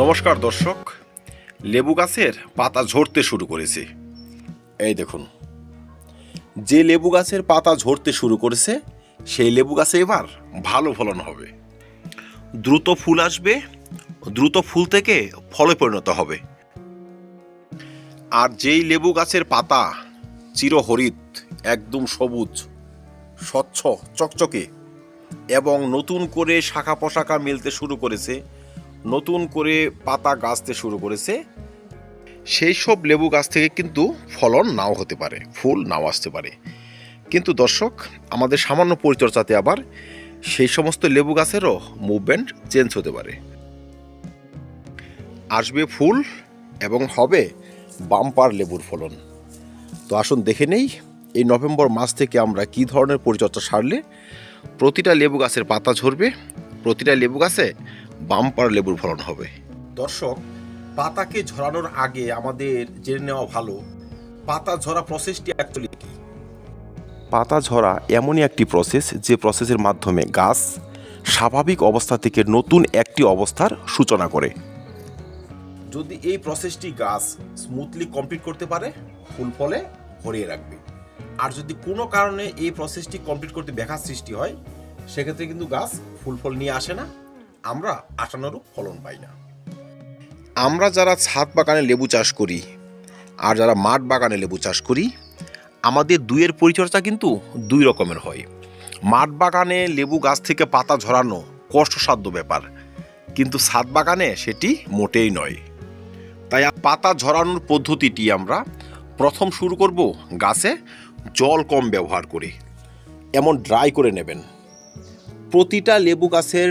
নমস্কার দর্শক। লেবু গাছের পাতা ঝরতে শুরু করেছে। এই দেখুন। যে লেবু গাছের পাতা ঝরতে শুরু করেছে, সেই লেবু গাছে এবার ভালো ফলন হবে। দ্রুত ফুল আসবে, দ্রুত ফুল থেকে ফলে পরিণত হবে। আর যেই লেবু গাছের পাতা চিরহরিত একদম সবুজ, স্বচ্ছ, চকচকে এবং নতুন করে শাখা পোশাকা মেলতে শুরু করেছে নতুন করে পাতা গাছতে শুরু করেছে। সেই সব লেবু গাছ থেকে কিন্তু ফলন নাও হতে পারে, ফুল নাও আসতে পারে। কিন্তু দর্শক, আমাদের সামান্য পরিচর্যাতে আবার সেই সমস্ত লেবু গাছেরও মুভমেন্ট চেঞ্জ হতে পারে। আসবে ফুল এবং হবে বাম্পার লেবুর ফলন। তো আসুন দেখে নেই, এই নভেম্বর মাস থেকে আমরা কি ধরনের পরিচর্যা সারলে প্রতিটা লেবু গাছের পাতা ঝরবে, প্রতিটা লেবু গাছে বাম্পার লেবুর ফলন হবে। দর্শক পাতাকে ঝরানোর আগে আমাদের জেনে নেওয়া ভালো পাতা ঝরা প্রসেসটি অ্যাকচুয়ালি কি? পাতা ঝরা এমনই একটি প্রসেস যে প্রসেসের মাধ্যমে গাছ স্বাভাবিক অবস্থা থেকে নতুন একটি অবস্থার সূচনা করে। যদি এই প্রসেসটি গাছ স্মুথলি কমপ্লিট করতে পারে ফুল ফলে ভরিয়ে রাখবে। আর যদি কোনো কারণে এই প্রসেসটি কমপ্লিট করতে ব্যাঘাত সৃষ্টি হয় সেক্ষেত্রে কিন্তু গাছ ফুল ফল নিয়ে আসে না। আমরা আশানুরূপ ফলন পাই না। আমরা যারা ছাদ বাগানে লেবু চাষ করি আর যারা মাঠ বাগানে লেবু চাষ করি, আমাদের দুইয়ের পরিচর্যা কিন্তু দুই রকমের হয়। মাঠ বাগানে লেবু গাছ থেকে পাতা ঝরানো কষ্টসাধ্য ব্যাপার, কিন্তু ছাদ বাগানে সেটি মোটেই নয়। তাই পাতা ঝরানোর পদ্ধতিটি আমরা প্রথম শুরু করব গাছে জল কম ব্যবহার করে। এমন ড্রাই করে নেবেন। প্রতিটা লেবু গাছের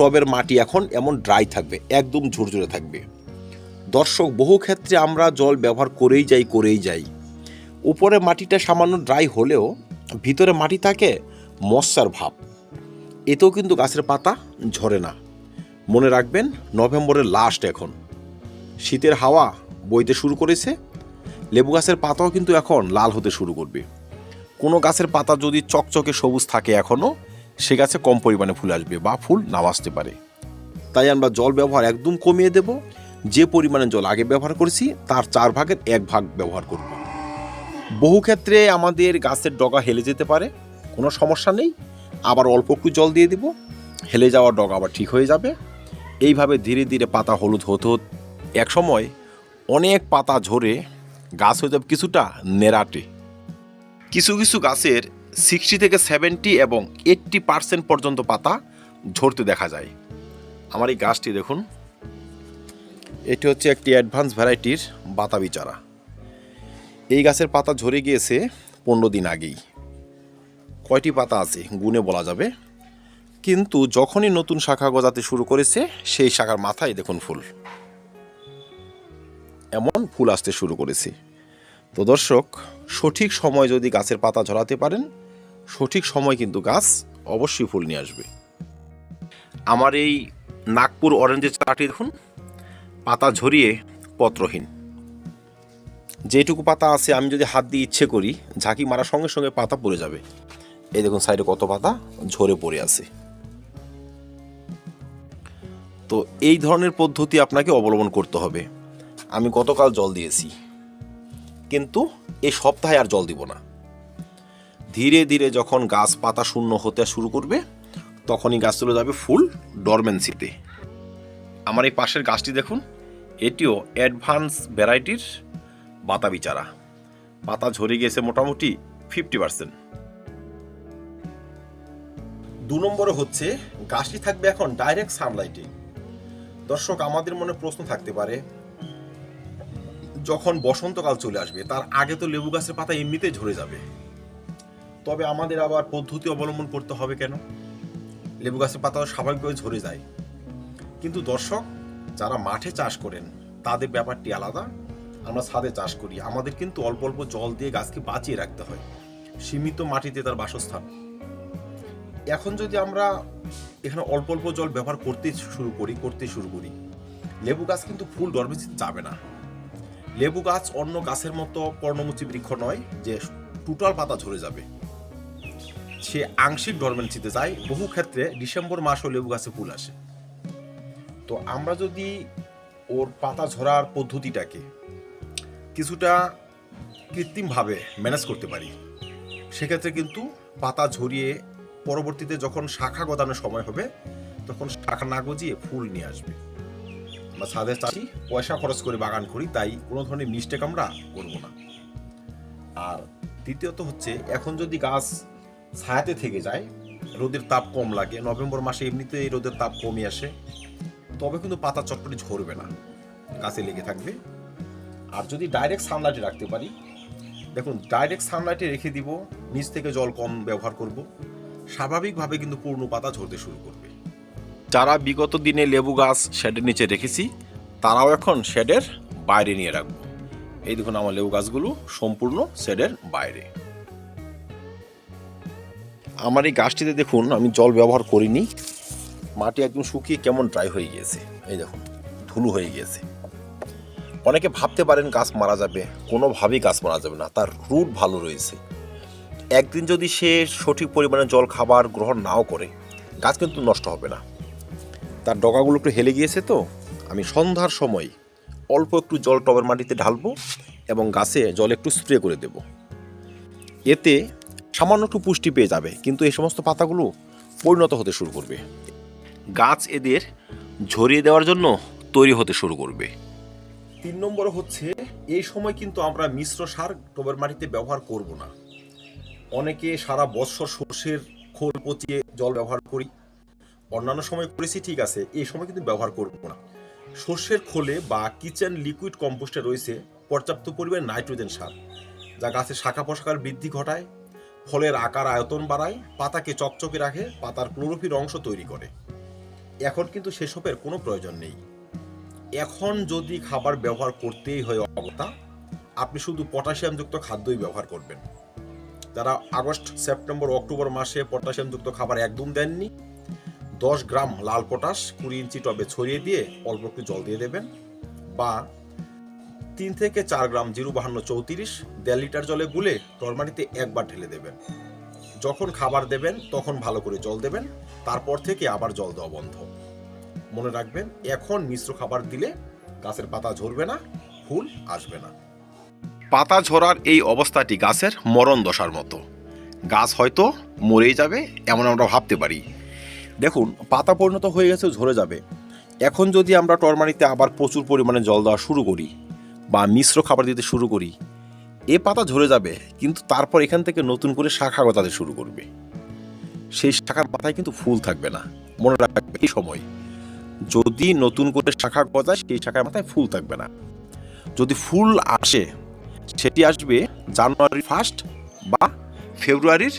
টবের মাটি এখন এমন ড্রাই থাকবে, একদম ঝুরঝুরে থাকবে। দর্শক, বহু ক্ষেত্রে আমরা জল ব্যবহার করেই যাই করেই যাই। উপরে মাটিটা সামান্য ড্রাই হলেও ভিতরে মাটি থাকে মশার ভাব। এতেও কিন্তু গাছের পাতা ঝরে না। মনে রাখবেন, নভেম্বরের লাস্ট এখন। শীতের হাওয়া বইতে শুরু করেছে, লেবু গাছের পাতাও কিন্তু এখন লাল হতে শুরু করবে। কোনো গাছের পাতা যদি চকচকে সবুজ থাকে এখনও সে গাছে কম পরিমাণে ফুল আসবে বা ফুল নাও আসতে পারে। তাই আমরা জল ব্যবহার একদম কমিয়ে দেব। যে পরিমাণে জল আগে ব্যবহার করেছি, তার চার ভাগের এক ভাগ ব্যবহার করব। বহু ক্ষেত্রে আমাদের গাছের ডগা হেলে যেতে পারে, কোনো সমস্যা নেই। আবার অল্প একটু জল দিয়ে দিব, হেলে যাওয়ার ডগা আবার ঠিক হয়ে যাবে। এইভাবে ধীরে ধীরে পাতা হলুদ হতে হতে এক সময় অনেক পাতা ঝরে গাছ হয়ে যাবে কিছুটা নেরাটে কিছু কিছু গাছের সিক্সটি থেকে সেভেন্টি এবং এইট্টি পার্সেন্ট পর্যন্ত পাতা ঝরতে দেখা যায়। আমার এই গাছটি দেখুন। এটি হচ্ছে একটি অ্যাডভান্স ভ্যারাইটির বাতাবি চারা। এই গাছের পাতা ঝরে গিয়েছে পনেরো দিন আগেই। কয়টি পাতা আছে গুণে বলা যাবে। কিন্তু যখনই নতুন শাখা গজাতে শুরু করেছে, সেই শাখার মাথায় দেখুন ফুল। এমন ফুল আসতে শুরু করেছে। তো দর্শক, সঠিক সময় যদি গাছের পাতা ঝরাতে পারেন সঠিক সময় কিন্তু গাছ অবশ্যই ফুল নিয়ে আসবে। আমার এই নাগপুর অরেঞ্জের চাটি দেখুন, পাতা ঝরিয়ে পত্রহীন। যেটুকু পাতা আছে, আমি যদি হাত দিয়ে ইচ্ছে করি, ঝাঁকি মারার সঙ্গে সঙ্গে পাতা পড়ে যাবে। এই দেখুন, সাইডে কত পাতা ঝরে পড়ে আছে। তো এই ধরনের পদ্ধতি আপনাকে অবলম্বন করতে হবে। আমি গতকাল জল দিয়েছি। কিন্তু এই সপ্তাহে আর জল দিব না। ধীরে ধীরে যখন গাছ পাতা শূন্য হতে শুরু করবে, তখনই গাছ চলে যাবে ফুল ডরমেন্সিতে আমার এই পাশের গাছটি দেখুন, এটিও অ্যাডভান্স ভ্যারাইটির বাতাবি চারা। পাতা ঝরে গেছে মোটামুটি ফিফটি পার্সেন্ট দু নম্বরে হচ্ছে, গাছটি থাকবে এখন ডাইরেক্ট সানলাইটে দর্শক, আমাদের মনে প্রশ্ন থাকতে পারে, যখন বসন্তকাল চলে আসবে, তার আগে তো লেবু গাছের পাতা এমনিতেই ঝরে যাবে। তবে আমাদের আবার পদ্ধতি অবলম্বন করতে হবে কেন? লেবু গাছের পাতা স্বাভাবিকভাবে ঝরে যায়। কিন্তু দর্শক, যারা মাঠে চাষ করেন, তাদের ব্যাপারটি আলাদা। আমরা ছাদে চাষ করি। আমাদের কিন্তু অল্প অল্প জল দিয়ে গাছকে বাঁচিয়ে রাখতে হয়। সীমিত মাটিতে তার বাসস্থান। এখন যদি আমরা এখানে অল্প অল্প জল ব্যবহার করতে শুরু করি, করতে শুরু করি, লেবু গাছ কিন্তু ফুল ডরমেন্সি যাবে না। লেবু গাছ অন্য গাছের মতো পর্ণমুচি বৃক্ষ নয় যে টোটাল পাতা ঝরে যাবে। সে আংশিক ডরমেন্সিতে যায়, বহু ক্ষেত্রে ডিসেম্বর মাসও লেবু গাছে ফুল আসে। তো আমরা যদি ওর পাতা ঝরার পদ্ধতিটাকে কিছুটা কৃত্রিমভাবে ম্যানেজ করতে পারি, সেক্ষেত্রে কিন্তু পাতা ঝরিয়ে পরবর্তীতে যখন শাখা গদানোর সময় হবে, তখন শাখা না গজিয়ে ফুল নিয়ে আসবে। আমরা ছাদের চাষি, পয়সা খরচ করে বাগান করি, তাই কোনো ধরনের মিস্টেক আমরা করব না। আর দ্বিতীয়ত হচ্ছে, এখন যদি গাছ ছায়াতে থেকে যায়। রোদের তাপ কম লাগে। নভেম্বর মাসে এমনিতেই রোদের তাপ কমে আসে। তবে কিন্তু পাতা চটপটি ঝরবে না। গাছে লেগে থাকবে। আর যদি ডাইরেক্ট সানলাইটে রাখতে পারি, দেখুন ডাইরেক্ট সানলাইটে রেখে দিব, নিচ থেকে জল কম ব্যবহার করব। স্বাভাবিকভাবে কিন্তু পূর্ণ পাতা ঝরতে শুরু করবে। যারা বিগত দিনে লেবু গাছ শেডের নিচে রেখেছি, তারাও এখন শেডের বাইরে নিয়ে রাখব। এই দেখুন আমার লেবু গাছগুলো সম্পূর্ণ শেডের বাইরে। আমার এই গাছটিতে দেখুন, আমি জল ব্যবহার করিনি। মাটি একদম শুকিয়ে কেমন ড্রাই হয়ে গিয়েছে। এই দেখুন, ধুলো হয়ে গিয়েছে। অনেকে ভাবতে পারেন গাছ মারা যাবে, কোনোভাবেই গাছ মারা যাবে না, তার রুট ভালো রয়েছে। একদিন যদি সে সঠিক পরিমাণে জল খাবার গ্রহণ নাও করে, গাছ কিন্তু নষ্ট হবে না। তার ডগাগুলো একটু হেলে গিয়েছে তো, আমি সন্ধ্যার সময় অল্প একটু জল টবের মাটিতে ঢালবো এবং গাছে জল একটু স্প্রে করে দেব। এতে সামান্য একটু পুষ্টি পেয়ে যাবে, কিন্তু এই সমস্ত পাতাগুলো পরিণত হতে শুরু করবে। গাছ এদের ঝরিয়ে দেওয়ার জন্য তৈরি হতে শুরু করবে। তিন নম্বর হচ্ছে, এই সময় কিন্তু আমরা মিশ্র সার টবের মাটিতে ব্যবহার করব না। অনেকে সারা বছর সর্ষের খোল পচিয়ে জল ব্যবহার করি। অন্যান্য সময় করেছি, ঠিক আছে, এই সময় কিন্তু ব্যবহার করব না। সর্ষের খোলে বা কিচেন লিকুইড কম্পোস্টে রয়েছে পর্যাপ্ত পরিমাণ নাইট্রোজেন সার, যা গাছের শাখা পোশাকার বৃদ্ধি ঘটায় ফলের আকার আয়তন বাড়ায়, পাতাকে চকচকে রাখে, পাতার ক্লোরোফিল অংশ তৈরি করে। এখন কিন্তু সেসবের কোনো প্রয়োজন নেই। এখন যদি খাবার ব্যবহার করতেই হয় অবতা আপনি শুধু পটাশিয়ামযুক্ত খাদ্যই ব্যবহার করবেন। যারা আগস্ট, সেপ্টেম্বর, অক্টোবর মাসে পটাশিয়ামযুক্ত খাবার একদম দেননি, দশ গ্রাম লাল পটাশ কুড়ি ইঞ্চি টবে ছড়িয়ে দিয়ে অল্প একটু জল দিয়ে দেবেন বা তিন থেকে চার গ্রাম জিরো বাহান্ন চৌত্রিশ দেড় লিটার জলে গুলে টরমাটিতে একবার ঢেলে দেবেন। যখন খাবার দেবেন, তখন ভালো করে জল দেবেন। তারপর থেকে আবার জল দেওয়া বন্ধ। মনে রাখবেন, এখন মিশ্র খাবার দিলে গাছের পাতা ঝরবে না, ফুল আসবে না। পাতা ঝরার এই অবস্থাটি গাছের মরণ দশার মতো। গাছ হয়তো মরেই যাবে, এমন আমরা ভাবতে পারি। দেখুন, পাতা পরিণত হয়ে গেছে, ঝরে যাবে। এখন যদি আমরা টরমারিতে আবার প্রচুর পরিমাণে জল দেওয়া শুরু করি বা মিশ্র খাবার দিতে শুরু করি। এ পাতা ঝরে যাবে, কিন্তু তারপর এখান থেকে নতুন করে শাখা গজাতে শুরু করবে। সেই শাখার পাতায় কিন্তু ফুল থাকবে না, মনে রাখবে এই সময়। যদি নতুন করে শাখা গজায়, সেই শাখার মাথায় ফুল থাকবে না। যদি ফুল আসে, সেটি আসবে জানুয়ারি ফার্স্ট বা ফেব্রুয়ারির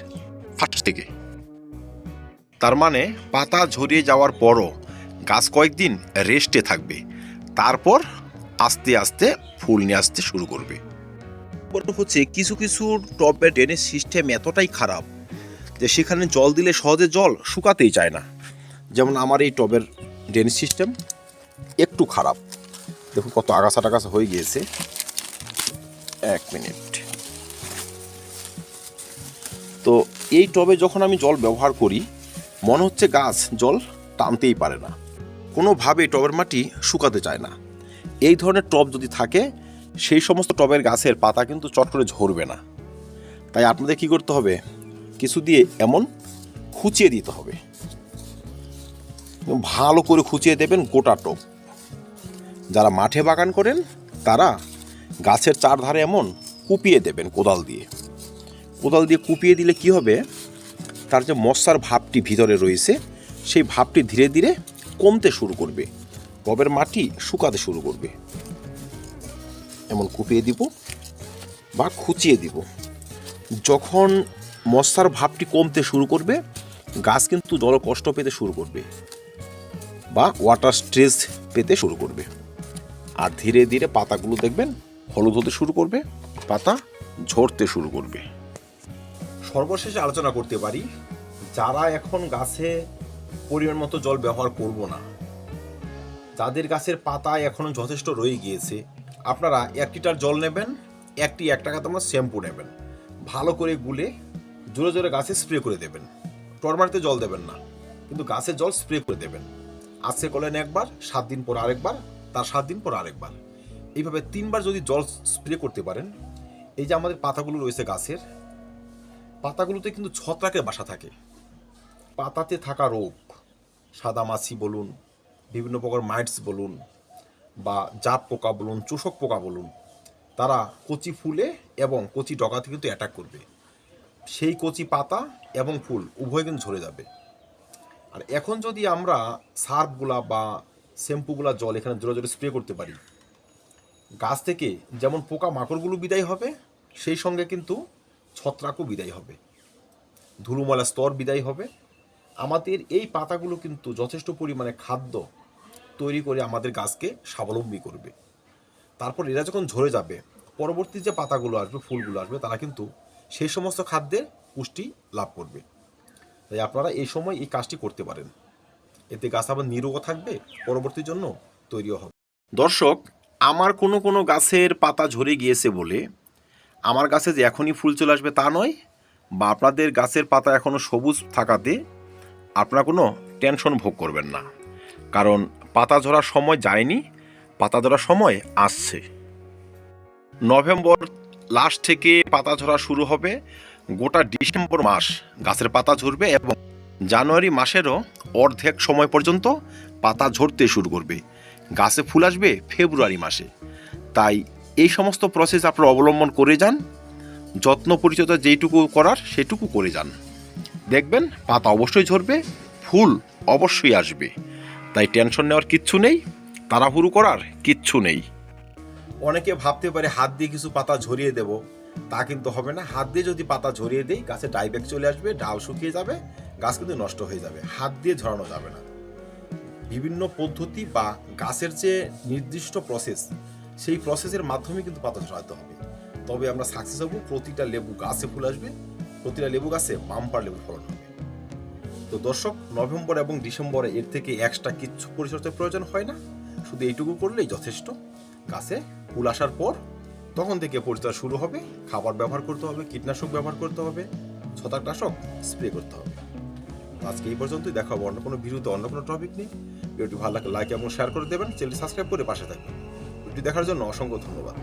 ফার্স্ট থেকে। তার মানে পাতা ঝরিয়ে যাওয়ার পরও গাছ কয়েকদিন রেস্টে থাকবে। তারপর আস্তে আস্তে ফুল নিয়ে আসতে শুরু করবে। হচ্ছে কিছু কিছু টবের ড্রেনেজ সিস্টেম এতটাই খারাপ যে সেখানে জল দিলে সহজে জল শুকাতেই চায় না। যেমন আমার এই টবের ড্রেনেজ সিস্টেম একটু খারাপ। দেখুন কত আগাছা টাগাছা হয়ে গিয়েছে। এক মিনিট। তো এই টবে যখন আমি জল ব্যবহার করি, মনে হচ্ছে গাছ জল টানতেই পারে না। কোনোভাবে টবের মাটি শুকাতে চায় না। এই ধরনের টব যদি থাকে, সেই সমস্ত টবের গাছের পাতা কিন্তু চট করে ঝরবে না। তাই আপনাদের কি করতে হবে? কিছু দিয়ে এমন খুঁচিয়ে দিতে হবে। ভালো করে খুঁচিয়ে দেবেন গোটা টব। যারা মাঠে বাগান করেন, তারা গাছের চারধারে এমন কুপিয়ে দেবেন কোদাল দিয়ে। কোদাল দিয়ে কুপিয়ে দিলে কি হবে? তার যে মশার ভাবটি ভিতরে রয়েছে, সেই ভাবটি ধীরে ধীরে কমতে শুরু করবে। টবের মাটি শুকাতে শুরু করবে। এমন কুপিয়ে দিব বা খুঁচিয়ে দিব। যখন মশার ভাবটি কমতে শুরু করবে, গাছ কিন্তু জল কষ্ট পেতে শুরু করবে বা ওয়াটার স্ট্রেস পেতে শুরু করবে। আর ধীরে ধীরে পাতাগুলো দেখবেন হলুদ হতে শুরু করবে, পাতা ঝরতে শুরু করবে। সর্বশেষে আলোচনা করতে পারি, যারা এখন গাছে পরিমাণ মতো জল ব্যবহার করব না যাদের গাছের পাতা এখনও যথেষ্ট রয়ে গিয়েছে, আপনারা এক লিটার জল নেবেন, একটি এক টাকা তোমার শ্যাম্পু নেবেন। ভালো করে গুলে জোরে জোরে গাছে স্প্রে করে দেবেন। টরমারিতে জল দেবেন না, কিন্তু গাছের জল স্প্রে করে দেবেন। আজকে করলেন একবার, সাত দিন পর আরেকবার, তার সাত দিন পর আরেকবার। এইভাবে তিনবার যদি জল স্প্রে করতে পারেন, এই যে আমাদের পাতাগুলো রয়েছে গাছের, পাতাগুলোতে কিন্তু ছত্রাকের বাসা থাকে। পাতাতে থাকা রোগ, সাদা মাছি বলুন বিভিন্ন প্রকার মাইটস বলুন বা জাপ পোকা বলুন, চোষক পোকা বলুন, তারা কচি ফুলে এবং কচি ডগাতে কিন্তু অ্যাটাক করবে। সেই কচি পাতা এবং ফুল উভয় কিন্তু ঝরে যাবে। আর এখন যদি আমরা সার্ফগুলা বা শ্যাম্পুগুলা, জল এখানে জোরে জোরে স্প্রে করতে পারি, গাছ থেকে যেমন পোকা মাকড়গুলো বিদায় হবে, সেই সঙ্গে কিন্তু ছত্রাকও বিদায় হবে। ধুলোমলা স্তর বিদায় হবে। আমাদের এই পাতাগুলো কিন্তু যথেষ্ট পরিমাণে খাদ্য তৈরি করে আমাদের গাছকে স্বাবলম্বী করবে। তারপর এরা যখন ঝরে যাবে, পরবর্তী যে পাতাগুলো আসবে, ফুলগুলো আসবে, তারা কিন্তু সেই সমস্ত খাদ্যের পুষ্টি লাভ করবে। তাই আপনারা এই সময় এই কাজটি করতে পারেন। এতে গাছ আবার নিরোগও থাকবে, পরবর্তীর জন্য তৈরিও হবে। দর্শক, আমার কোনো কোনো গাছের পাতা ঝরে গিয়েছে বলে, আমার গাছে যে এখনই ফুল চলে আসবে তা নয়, বা আপনাদের গাছের পাতা এখনও সবুজ থাকাতে আপনারা কোনো টেনশন ভোগ করবেন না। কারণ পাতা ঝরার সময় যায়নি, পাতা ঝরার সময় আসছে। নভেম্বর লাস্ট থেকে পাতা ঝরা শুরু হবে গোটা ডিসেম্বর মাস। গাছের পাতা ঝরবে এবং জানুয়ারি মাসেরও অর্ধেক সময় পর্যন্ত পাতা ঝরতে শুরু করবে। গাছে ফুল আসবে ফেব্রুয়ারি মাসে। তাই এই সমস্ত প্রসেস আপনারা অবলম্বন করে যান। যত্ন পরিচর্যা যেইটুকু করার সেটুকু করে যান। দেখবেন পাতা অবশ্যই ঝরবে, ফুল অবশ্যই আসবে। তাই টেনশন নেওয়ার কিচ্ছু নেই, তাড়াহুড়ো করার কিচ্ছু নেই। অনেকে ভাবতে পারে হাত দিয়ে কিছু পাতা ঝরিয়ে দেব, তা কিন্তু হবে না। হাত দিয়ে যদি পাতা ঝরিয়ে দেই, গাছে ডাইব্যাক চলে আসবে, ডাল শুকিয়ে যাবে, গাছ কিন্তু নষ্ট হয়ে যাবে, হাত দিয়ে ঝরানো যাবে না। বিভিন্ন পদ্ধতি বা গাছের যে নির্দিষ্ট প্রসেস সেই প্রসেসের মাধ্যমে কিন্তু পাতা ঝরাতে হবে। তবে আমরা সাকসেস হব, প্রতিটা লেবু গাছে ফুল আসবে, প্রতিটা লেবু গাছে বাম্পার লেবু ফলন হবে। তো দর্শক, নভেম্বর এবং ডিসেম্বরে এর থেকে এক্সট্রা কিচ্ছু পরিচর্যার প্রয়োজন হয় না। শুধু এইটুকু করলেই যথেষ্ট। গাছে ফুল আসার পর তখন থেকে পরিচর্যা শুরু হবে। খাবার ব্যবহার করতে হবে, কীটনাশক ব্যবহার করতে হবে, ছত্রাকনাশক স্প্রে করতে হবে। আজকে এই পর্যন্তই। দেখা হবে অন্য কোনো ভিডিওতে, অন্য কোনো টপিক নেই ভিডিওটি ভালো লাগলে লাইক এবং শেয়ার করে দেবেন। চ্যানেলটি সাবস্ক্রাইব করে পাশে থাকবেন। ভিডিও দেখার জন্য অসংখ্য ধন্যবাদ।